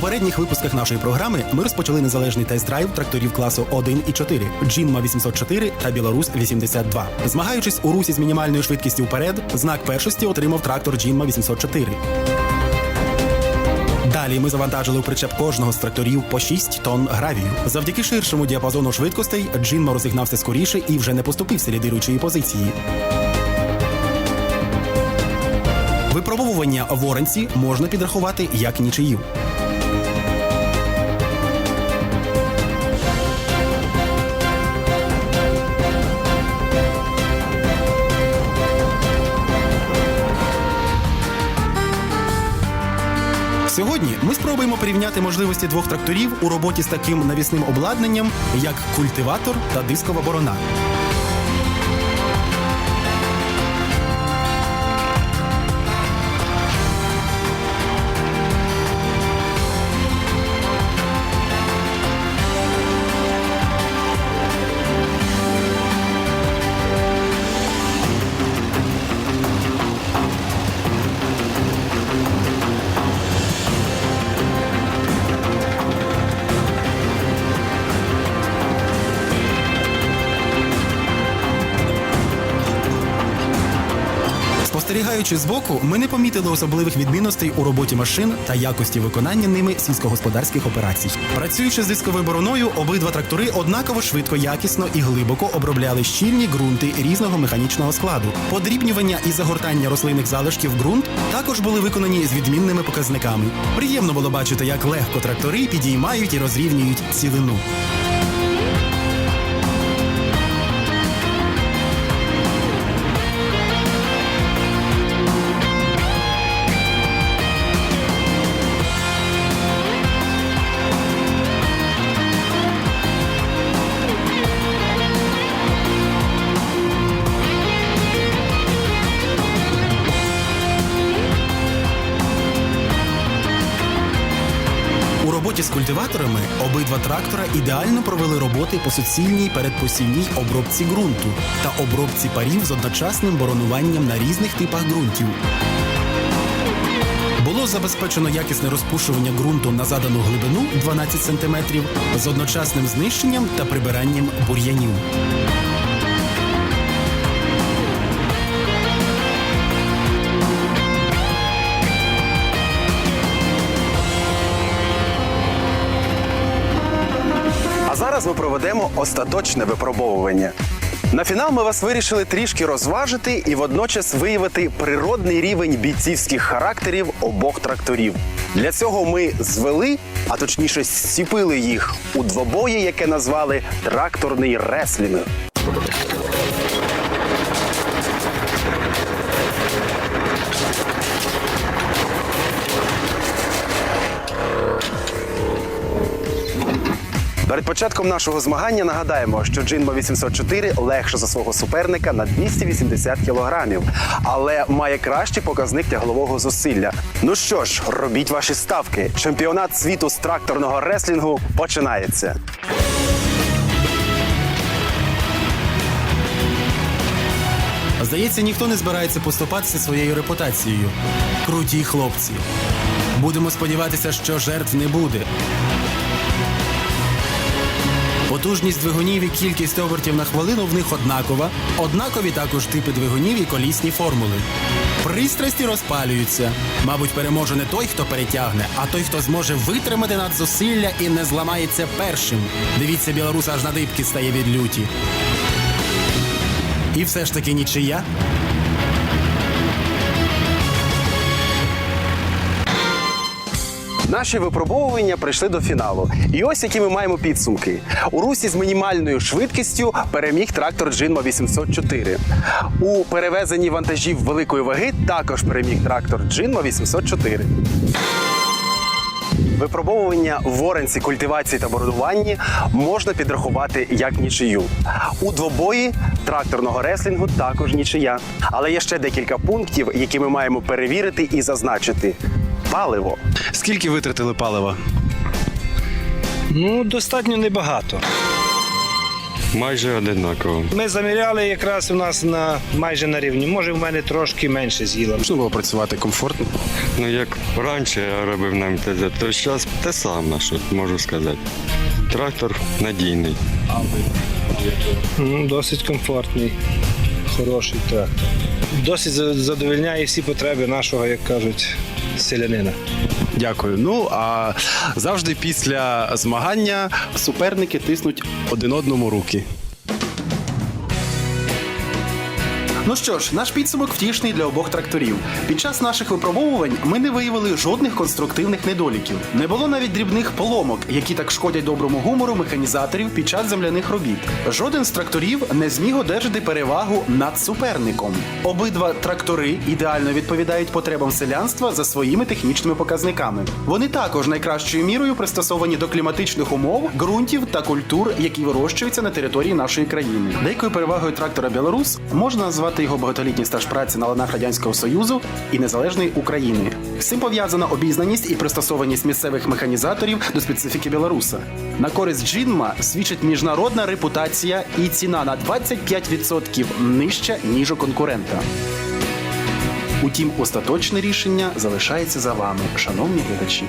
попередніх випусках нашої програми ми розпочали незалежний тест-драйв тракторів класу 1 і 4 Джинма 804 та Білорус 82. Змагаючись у русі з мінімальною швидкістю вперед, знак першості отримав трактор Джинма 804. Далі ми завантажили у причеп кожного з тракторів по 6 тонн гравію. Завдяки ширшому діапазону швидкостей Джинма розігнався скоріше і вже не поступився лідируючої позиції. Випробовування в Оренці можна підрахувати як нічию. Сьогодні ми спробуємо порівняти можливості двох тракторів у роботі з таким навісним обладнанням, як культиватор та дискова борона. Спостерігаючи збоку, ми не помітили особливих відмінностей у роботі машин та якості виконання ними сільськогосподарських операцій. Працюючи з дисковою бороною, обидва трактори однаково швидко, якісно і глибоко обробляли щільні ґрунти різного механічного складу. Подрібнювання і загортання рослинних залишків ґрунт також були виконані з відмінними показниками. Приємно було бачити, як легко трактори підіймають і розрівнюють цілину. Роботі з культиваторами обидва трактора ідеально провели роботи по суцільній передпосівній обробці ґрунту та обробці парів з одночасним боронуванням на різних типах ґрунтів. Було забезпечено якісне розпушування ґрунту на задану глибину 12 см з одночасним знищенням та прибиранням бур'янів. Зараз ми проведемо остаточне випробовування. На фінал ми вас вирішили трішки розважити і водночас виявити природний рівень бійцівських характерів обох тракторів. Для цього ми звели, а точніше зціпили їх у двобої, яке назвали тракторний реслінг. Перед початком нашого змагання нагадаємо, що Джинмо 804 легше за свого суперника на 280 кілограмів, але має кращий показник тяглового зусилля. Ну що ж, робіть ваші ставки. Чемпіонат світу з тракторного реслінгу починається. Здається, ніхто не збирається поступатися своєю репутацією. Круті хлопці. Будемо сподіватися, що жертв не буде. Потужність двигунів і кількість обертів на хвилину в них однакова. Однакові також типи двигунів і колісні формули. Пристрасті розпалюються. Мабуть, переможе не той, хто перетягне, а той, хто зможе витримати надзусилля і не зламається першим. Дивіться, білорус аж на дибки стає від люті. І все ж таки нічия. Наші випробовування прийшли до фіналу. І ось які ми маємо підсумки. У русі з мінімальною швидкістю переміг трактор Джинма 804. У перевезенні вантажів великої ваги також переміг трактор Джинма 804. Випробовування в оренці, культивації та бородуванні можна підрахувати як нічию. У двобої тракторного реслінгу також нічия. Але є ще декілька пунктів, які ми маємо перевірити і зазначити. Паливо. Скільки витратили палива? Ну, достатньо небагато. Майже одинаково. Ми заміряли якраз у нас на майже на рівні. Може, в мене трошки менше з'їла. Можна було працювати комфортно. Ну як раніше я робив на МТЗ, то зараз те саме, що можу сказати. Трактор надійний. Ну, досить комфортний, хороший трактор. Досить за- задовольняє всі потреби нашого, як кажуть, селянина. Дякую. Ну а завжди після змагання суперники тиснуть один одному руки. Ну що ж, наш підсумок втішний для обох тракторів. Під час наших випробовувань ми не виявили жодних конструктивних недоліків. Не було навіть дрібних поломок, які так шкодять доброму гумору механізаторів під час земляних робіт. Жоден з тракторів не зміг одержати перевагу над суперником. Обидва трактори ідеально відповідають потребам селянства за своїми технічними показниками. Вони також найкращою мірою пристосовані до кліматичних умов, ґрунтів та культур, які вирощуються на території нашої країни. Деякою перевагою трактора Білорус можна назвати його багатолітній стаж праці на ланах радянського союзу і незалежної України. З цим пов'язана обізнаність і пристосованість місцевих механізаторів до специфіки Білоруса. На користь Джинма свідчить міжнародна репутація і ціна на 25% нижча ніж у конкурента. Утім, остаточне рішення залишається за вами, шановні глядачі.